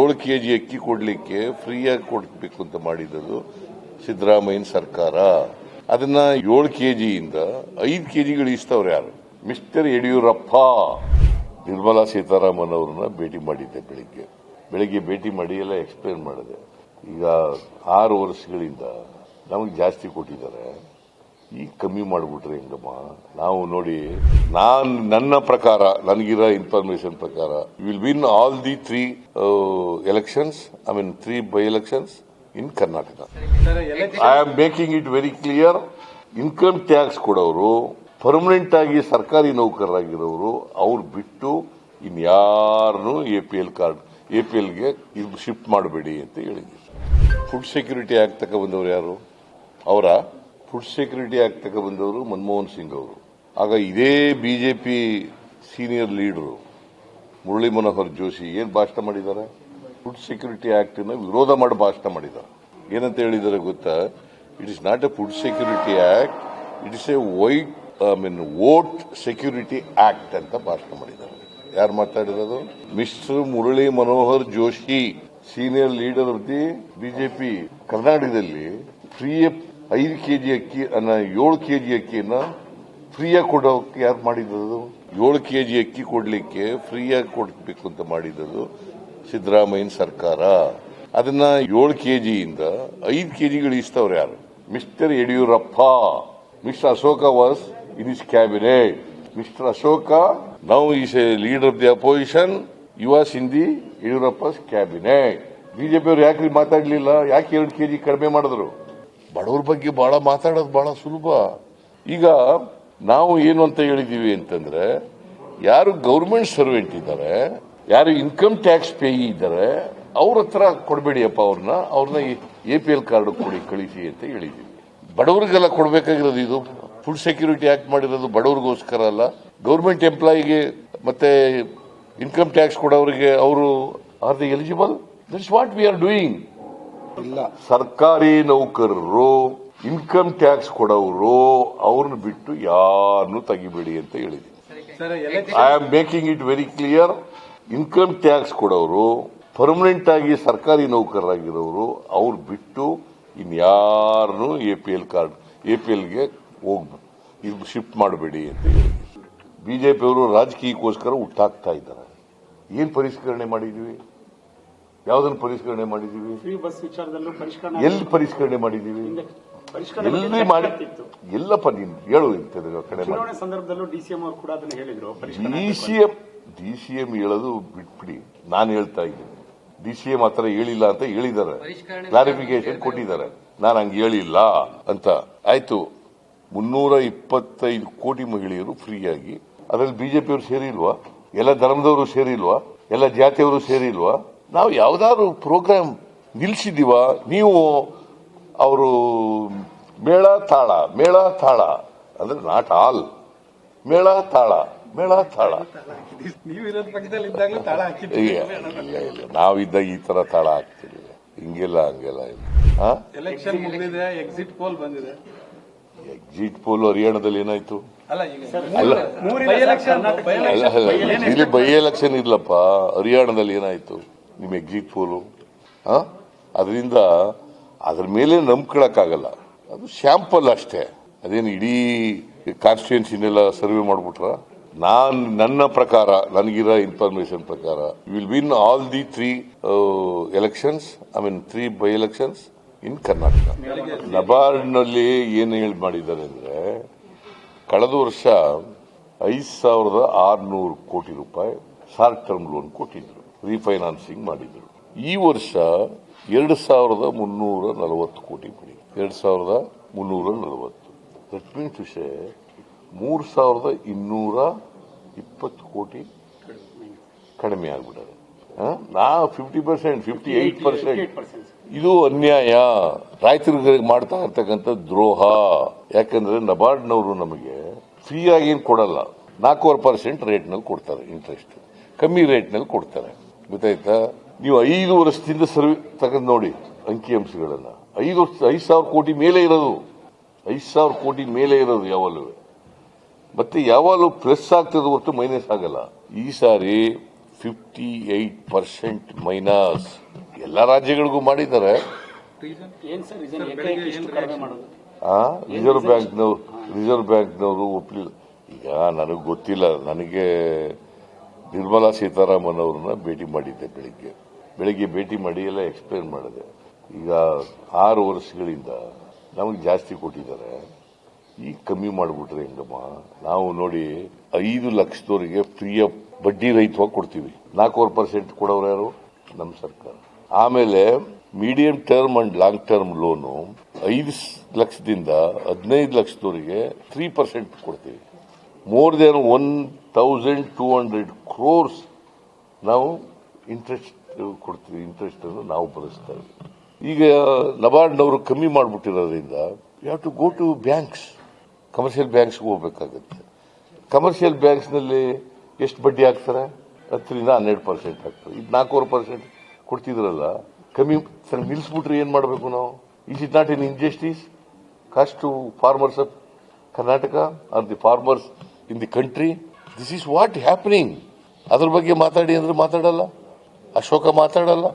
ಏಳು K G ಅಕ್ಕಿ ಕೊಡಲಿಕ್ಕೆ ಫ್ರೀಯಾಗಿ ಕೊಡಬೇಕು ಅಂತ ಮಾಡಿದ್ದು ಸಿದ್ದರಾಮಯ್ಯನ ಸರ್ಕಾರ. ಅದನ್ನ ಏಳು ಕೆ ಜಿಯಿಂದ ಐದು ಕೆ ಜಿಗಳು ಇಸ್ತವ್ರು ಯಾರು? ಮಿಸ್ಟರ್ ಯಡಿಯೂರಪ್ಪ. ನಿರ್ಮಲಾ ಸೀತಾರಾಮನ್ ಅವ್ರನ್ನ ಭೇಟಿ ಮಾಡಿದ್ದೆ ಬೆಳಿಗ್ಗೆ. ಬೆಳಿಗ್ಗೆ ಭೇಟಿ ಮಾಡಿ ಎಲ್ಲ ಎಕ್ಸ್ಪ್ಲೇನ್ ಮಾಡಿದೆ. ಈಗ ಆರು ವರ್ಷಗಳಿಂದ ನಮಗೆ ಜಾಸ್ತಿ ಕೊಟ್ಟಿದ್ದಾರೆ. ಈಗ ಕಮ್ಮಿ ಮಾಡಿಬಿಟ್ರೆ ಹೆಂಗಮ್ಮ? ನಾವು ನೋಡಿ, ನಾನು ನನ್ನ ಪ್ರಕಾರ, ನನಗಿರೋ ಇನ್ಫಾರ್ಮೇಶನ್ ಪ್ರಕಾರ will win all the three elections I mean three by elections in Karnataka I am making it very clear income tax ಕೊಡೋರು ಪರ್ಮನೆಂಟ್ ಆಗಿ ಸರ್ಕಾರಿ ನೌಕರರಾಗಿರೋರು, ಅವ್ರು ಬಿಟ್ಟು ಇನ್ಯಾರನ್ನೂ A P L card A P ಎಲ್ಗೆ shift ಮಾಡಬೇಡಿ ಅಂತ ಹೇಳಿದ್ವಿ ಫುಡ್ ಸೆಕ್ಯೂರಿಟಿ ಆಗ್ತಕ್ಕ ತಕ ಬಂದವರು ಯಾರು? ಅವರ? ಫುಡ್ ಸೆಕ್ಯೂರಿಟಿ ಆಕ್ಟ್ ತಗೊ ಬಂದವರು ಮನಮೋಹನ್ ಸಿಂಗ್ ಅವರು. ಆಗ ಇದೇ BJP senior leader Murali Manohar Joshi ಏನ್ ಭಾಷಣ ಮಾಡಿದ್ದಾರೆ? ಫುಡ್ ಸೆಕ್ಯೂರಿಟಿ ಆಕ್ಟ್ನ ವಿರೋಧ ಮಾಡಿ ಭಾಷಣ ಮಾಡಿದ್ದಾರೆ. ಏನಂತ ಹೇಳಿದ್ದಾರೆ ಗೊತ್ತಾ? It is not a food security act it is a white I mean vote security act ಅಂತ ಭಾಷಣ ಮಾಡಿದ್ದಾರೆ. ಯಾರು ಮಾತಾಡಿರೋದು? Mister Murali Manohar Joshi, senior leader of the BJP. ಕರ್ನಾಟಕದಲ್ಲಿ ಫ್ರೀ ಐದು ಕೆ ಜಿ ಅಕ್ಕಿ, ಅನ್ನ ಏಳು ಕೆಜಿ ಅಕ್ಕಿನ ಫ್ರೀಯಾಗಿ ಕೊಡೋಕೆ ಯಾರು ಮಾಡಿದ್ದು ಏಳು ಕೆ ಜಿ ಅಕ್ಕಿ ಕೊಡ್ಲಿಕ್ಕೆ ಫ್ರೀಯಾಗಿ ಕೊಡ್ಬೇಕು ಅಂತ ಮಾಡಿದ್ದು ಸಿದ್ದರಾಮಯ್ಯನ ಸರ್ಕಾರ. ಅದನ್ನ ಏಳು ಕೆ ಜಿಯಿಂದ ಐದು ಕೆ ಜಿಗಳು ಇಸ್ತವ್ರು ಯಾರು? Mister Yediyurappa. Mister Ashoka was in is cabinet mister Ashoka now is a leader of the opposition was in the ಯಡಿಯೂರಪ್ಪಸ್ cabinet BJP ಅವರು ಯಾಕೆ ಮಾತಾಡ್ಲಿಲ್ಲ? ಯಾಕೆ ಎರಡು ಕೆ ಜಿ ಕಡಿಮೆ ಮಾಡಿದ್ರು? ಬಡವ್ರ ಬಗ್ಗೆ ಬಹಳ ಮಾತಾಡೋದು ಬಹಳ ಸುಲಭ. ಈಗ ನಾವು ಏನು ಅಂತ ಹೇಳಿದೀವಿ ಅಂತಂದ್ರೆ, ಯಾರು ಗೌರ್ಮೆಂಟ್ ಸರ್ವೆಂಟ್ ಇದ್ದಾರೆ, ಯಾರು ಇನ್ಕಮ್ ಟ್ಯಾಕ್ಸ್ ಪೇಯಿ ಇದ್ದಾರೆ, ಅವ್ರ ಹತ್ರ ಕೊಡಬೇಡಿಯಪ್ಪ ಅವ್ರನ್ನ ಅವ್ರನ್ನ ಎ ಪಿ ಎಲ್ ಕಾರ್ಡ್ ಕೊಡಿ, ಕಳಿಸಿ ಅಂತ ಹೇಳಿದೀವಿ. ಬಡವರಿಗೆಲ್ಲ ಕೊಡಬೇಕಾಗಿರೋದು ಇದು. ಫುಡ್ ಸೆಕ್ಯೂರಿಟಿ ಆಕ್ಟ್ ಮಾಡಿರೋದು ಬಡವರಿಗೋಸ್ಕರ ಅಲ್ಲ. ಗೌರ್ಮೆಂಟ್ ಎಂಪ್ಲಾಯಿಗೆ ಮತ್ತೆ ಇನ್ಕಮ್ ಟ್ಯಾಕ್ಸ್ ಕೊಡೋರಿಗೆ ಅವರು are the eligible that's what we are doing ಸರ್ಕಾರಿ ನೌಕರರು ಇನ್ಕಮ್ ಟ್ಯಾಕ್ಸ್ ಕೊಡೋರು ಅವ್ರನ್ನ ಬಿಟ್ಟು ಯಾರನ್ನು ತೆಗಿಬೇಡಿ ಅಂತ ಹೇಳಿದ್ದೀನಿ. I am making it very clear income tax ಕೊಡೋರು ಪರ್ಮನೆಂಟ್ ಆಗಿ ಸರ್ಕಾರಿ ನೌಕರರಾಗಿರೋರು ಅವ್ರು ಬಿಟ್ಟು ಇನ್ಯಾರನ್ನು A P L card A P ಎಲ್ಗೆ ಹೋಗ್ಬೇಕು ಇದು ಶಿಫ್ಟ್ ಮಾಡಬೇಡಿ ಅಂತ ಹೇಳಿ ಬಿಜೆಪಿಯವರು ರಾಜಕೀಯಕ್ಕೋಸ್ಕರ ಹುಟ್ಟಾಕ್ತಾ ಇದ್ದಾರೆ. ಏನು ಪರಿಷ್ಕರಣೆ ಮಾಡಿದೀವಿ? ಯಾವ್ದನ್ನ ಪರಿಷ್ಕರಣೆ ಮಾಡಿದೀವಿ ಫ್ರೀ ಬಸ್ ವಿಚಾರದಲ್ಲೂ ಪರಿಷ್ಕರಣೆ ಎಲ್ಲಿ ಪರಿಷ್ಕರಣೆ ಮಾಡಿದೀವಿ ಪರಿಷ್ಕರಣೆ ಬಗ್ಗೆ ಎಲ್ಲಿ ಚರ್ಚೆ ಮಾಡಿ ಆಗ್ತಿತ್ತು. ಎಲ್ಲಪ್ಪ ನೀನು ಹೇಳು ಇಂಥದ್ದು ಕಡೆ ಮಾಡಿ. ಚುನಾವಣೆ ಸಂದರ್ಭದಲ್ಲೂ ಡಿಸಿಎಂ ಅವರು ಕೂಡ ಅದನ್ನ ಹೇಳಿದ್ರು ಪರಿಷ್ಕರಣೆ D C M D C M ಹೇಳೋದು ಬಿಟ್ಬಿಡಿ. ನಾನು ಹೇಳ್ತಾ ಇದ್ದೀನಿ. ಡಿ ಸಿ ಎಂ ಆತರ ಹೇಳಿಲ್ಲ ಅಂತ ಹೇಳಿದ್ದಾರೆ. ಕ್ಲಾರಿಫಿಕೇಶನ್ ಕೊಟ್ಟಿದ್ದಾರೆ. ನಾನು ಹಂಗೆ ಹೇಳಿಲ್ಲ ಅಂತ. ಆಯ್ತು. ಮುನ್ನೂರ ಇಪ್ಪತ್ತೈದು ಕೋಟಿ ಮಹಿಳೆಯರು ಫ್ರೀಯಾಗಿ ಅದರಲ್ಲಿ ಬಿಜೆಪಿಯವರು ಸೇರಿಲ್ವಾ? ಎಲ್ಲ ಧರ್ಮದವರು ಸೇರಿಲ್ವಾ? ಎಲ್ಲ ಜಾತಿಯವರು ಸೇರಿಲ್ವಾ? ನಾವು ಯಾವ್ದಾದ್ರು ಪ್ರೋಗ್ರಾಮ್ ನಿಲ್ಸಿದೀವ ನೀವು ಅವರು ಮೇಳ ತಾಳ ಮೇಳ ತಾಳ ಅಂದ್ರೆ ನಾಟ್ ಆಲ್. ಮೇಳ ತಾಳ ಮೇಳ ತಾಳ ನಾವಿದ್ದ ಈ ತರ ತಾಳ ಹಾಕ್ತೀವಿ ಹಿಂಗೆಲ್ಲ ಹಂಗೆಲ್ಲ ಎಲೆಕ್ಷನ್ ಮುಗಿದಿದೆ ಎಕ್ಸಿಟ್ ಪೋಲ್ ಬಂದಿದೆ. ಎಕ್ಸಿಟ್ ಪೋಲ್ ಹರಿಯಾಣದಲ್ಲಿ ಏನಾಯ್ತು? ಇಲ್ಲಿ ಬೈ ಎಲೆಕ್ಷನ್ ಇಲ್ಲಪ್ಪ. ಹರಿಯಾಣದಲ್ಲಿ ಏನಾಯ್ತು? ನಿಮ್ ಎಕ್ಸಿಟ್ ಪೋಲು ಅದರಿಂದ ಅದ್ರ ಮೇಲೆ ನಂಬ್ಕೊಳಕ್ಕಾಗಲ್ಲ ಅದು ಶ್ಯಾಂಪಲ್ ಅಷ್ಟೇ. ಅದೇನು ಇಡೀ ಕಾನ್ಸ್ಟಿಟ್ಯೂನ್ಸಿನೆಲ್ಲ ಸರ್ವೆ ಮಾಡಿಬಿಟ್ರ? ನಾನು ನನ್ನ ಪ್ರಕಾರ, ನನಗಿರೋ ಇನ್ಫಾರ್ಮೇಶನ್ ಪ್ರಕಾರ will win all the three elections I mean three by elections in Karnataka ನಬಾರ್ಡ್ನಲ್ಲಿ ಏನು ಹೇಳಿ ಮಾಡಿದ್ದಾರೆ ಅಂದ್ರೆ, ಕಳೆದ ವರ್ಷ ಐದು ಸಾವಿರದ ಆರುನೂರು ಕೋಟಿ ರೂಪಾಯಿ ಶಾರ್ಟ್ ಟರ್ಮ್ ಲೋನ್ ಕೊಟ್ಟಿದ್ರು. ರೀಫೈನಾನ್ಸಿಂಗ್ ಮಾಡಿದರು. ಈ ವರ್ಷ ಎರಡು ಸಾವಿರದ ಮುನ್ನೂರ ನಲವತ್ತು ಕೋಟಿ ಬಿಡಿ. ಎರಡು ಸಾವಿರದ ಮುನ್ನೂರ ನಲವತ್ತು. ದಟ್ ಮೀನ್ಸ್ ವಿಷಯ ಮೂರು ಸಾವಿರದ ಇನ್ನೂರ ಇಪ್ಪತ್ತು ಕೋಟಿ ಕಡಿಮೆ ಆಗ್ಬಿಟ್ಟದೆ. ನಾ fifty percent fifty eight percent ಇದು ಅನ್ಯಾಯ. ರೈತರಿಗೆ ಮಾಡ್ತಾ ಇರ್ತಕ್ಕಂಥ ದ್ರೋಹ. ಯಾಕಂದ್ರೆ ನಬಾರ್ಡ್ನವರು ನಮಗೆ ಫ್ರೀ ಆಗಿ ಏನು ಕೊಡಲ್ಲ. ನಾಲ್ಕೂವರೆ ಪರ್ಸೆಂಟ್ ರೇಟ್ನಲ್ಲಿ ಕೊಡ್ತಾರೆ ಇಂಟ್ರೆಸ್ಟ್ ಕಮ್ಮಿ ರೇಟ್ನಲ್ಲಿ ಕೊಡ್ತಾರೆ. ಗೊತ್ತಾಯ್ತಾ? ನೀವು ಐದು ವರ್ಷದಿಂದ ಸರ್ವೆ ತಗೊಂಡು ನೋಡಿ ಅಂಕಿ ಅಂಶಗಳನ್ನ. ಐದು ವರ್ಷ ಐದು ಸಾವಿರ ಕೋಟಿ ಮೇಲೆ ಇರೋದು. ಐದು ಸಾವಿರ ಕೋಟಿ ಮೇಲೆ ಇರೋದು ಯಾವಾಗಲೂ. ಮತ್ತೆ ಯಾವಾಗಲೂ ಪ್ಲಸ್ ಆಗ್ತದೆ ಹೊರತು ಮೈನಸ್ ಆಗಲ್ಲ. ಈ ಸಾರಿ ಫಿಫ್ಟಿ ಏಟ್ ಪರ್ಸೆಂಟ್ ಮೈನಸ್ ಎಲ್ಲ ರಾಜ್ಯಗಳಿಗೂ ಮಾಡಿದ್ದಾರೆ. ರಿಸರ್ವ್ ಬ್ಯಾಂಕ್ನವರು ರಿಸರ್ವ್ ಬ್ಯಾಂಕ್ನವರು ಒಪ್ಪಲಿಲ್ಲ ಈಗ ನನಗೆ ಗೊತ್ತಿಲ್ಲ. ನನಗೆ ನಿರ್ಮಲಾ ಸೀತಾರಾಮನ್ ಅವ್ರನ್ನ ಭೇಟಿ ಮಾಡಿದ್ದೆ ಬೆಳಿಗ್ಗೆ. ಬೆಳಿಗ್ಗೆ ಭೇಟಿ ಮಾಡಿ ಎಲ್ಲ ಎಕ್ಸ್ಪ್ಲೇನ್ ಮಾಡಿದೆ. ಈಗ ಆರು ವರ್ಷಗಳಿಂದ ನಮಗೆ ಜಾಸ್ತಿ ಕೊಟ್ಟಿದ್ದಾರೆ. ಈಗ ಕಮ್ಮಿ ಮಾಡಿಬಿಟ್ರೆ ಹೆಂಗಮ್ಮ? ನಾವು ನೋಡಿ ಐದು ಲಕ್ಷದವರಿಗೆ ಫ್ರೀಯ ಬಡ್ಡಿ ರಹಿತವಾಗಿ ಕೊಡ್ತೀವಿ. ನಾಲ್ಕೂವರೆ ಪರ್ಸೆಂಟ್ ಕೊಡೋರು ಯಾರು? ನಮ್ಮ ಸರ್ಕಾರ. ಆಮೇಲೆ medium term and long term loan ಐದು ಲಕ್ಷದಿಂದ ಹದಿನೈದು ಲಕ್ಷದವರಿಗೆ ತ್ರೀ ಪರ್ಸೆಂಟ್ ಕೊಡ್ತೀವಿ. More than one thousand two hundred crores ನಾವು ಇಂಟ್ರೆಸ್ಟ್ ಕೊಡ್ತೀವಿ ಇಂಟ್ರೆಸ್ಟ್ ಅನ್ನು ನಾವು ಬಳಸ್ತೇವೆ ಈಗ ನಬಾರ್ಡ್ನವರು ಕಮ್ಮಿ ಮಾಡಿಬಿಟ್ಟಿರೋದ್ರಿಂದ you have to go to banks commercial ಬ್ಯಾಂಕ್ಸ್ಗೆ ಹೋಗ್ಬೇಕಾಗತ್ತೆ. ಕಮರ್ಷಿಯಲ್ ಬ್ಯಾಂಕ್ಸ್ನಲ್ಲಿ ಎಷ್ಟು ಬಡ್ಡಿ ಹಾಕ್ತಾರೆ? ಹತ್ತರಿಂದ ಹನ್ನೆರಡು ಪರ್ಸೆಂಟ್ ಹಾಕ್ತಾರೆ. ಇದು ನಾಲ್ಕೂವರೆ ಪರ್ಸೆಂಟ್ ಕೊಡ್ತಿದ್ರಲ್ಲ, ಕಮ್ಮಿ ಸರ್ ನಿಲ್ಲಿಸ್ಬಿಟ್ರೆ ಏನು ಮಾಡಬೇಕು ನಾವು? Is it not in injustice cost to farmers of Karnataka are the farmers in the country this is what happening ಅದ್ರ ಬಗ್ಗೆ ಮಾತಾಡಿ ಅಂದ್ರೆ ಮಾತಾಡಲ್ಲ. ಅಶೋಕ ಮಾತಾಡಲ್ಲ,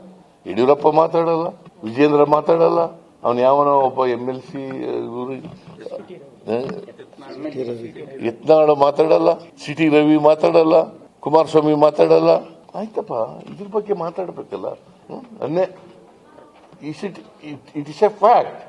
ಯಡಿಯೂರಪ್ಪ ಮಾತಾಡಲ್ಲ ವಿಜೇಂದ್ರ ಮಾತಾಡಲ್ಲ. ಅವನು ಯಾವನೋ ಒಬ್ಬ ಎಂ ಎಲ್ ಸಿ ಯತ್ನಾಳ ಮಾತಾಡಲ್ಲ ಸಿಟಿ ರವಿ ಮಾತಾಡಲ್ಲ, ಕುಮಾರಸ್ವಾಮಿ ಮಾತಾಡಲ್ಲ. ಆಯ್ತಪ್ಪ, ಇದ್ರ ಬಗ್ಗೆ ಮಾತಾಡಬೇಕಲ್ಲ? ಅನ್ನೇ it it is a fact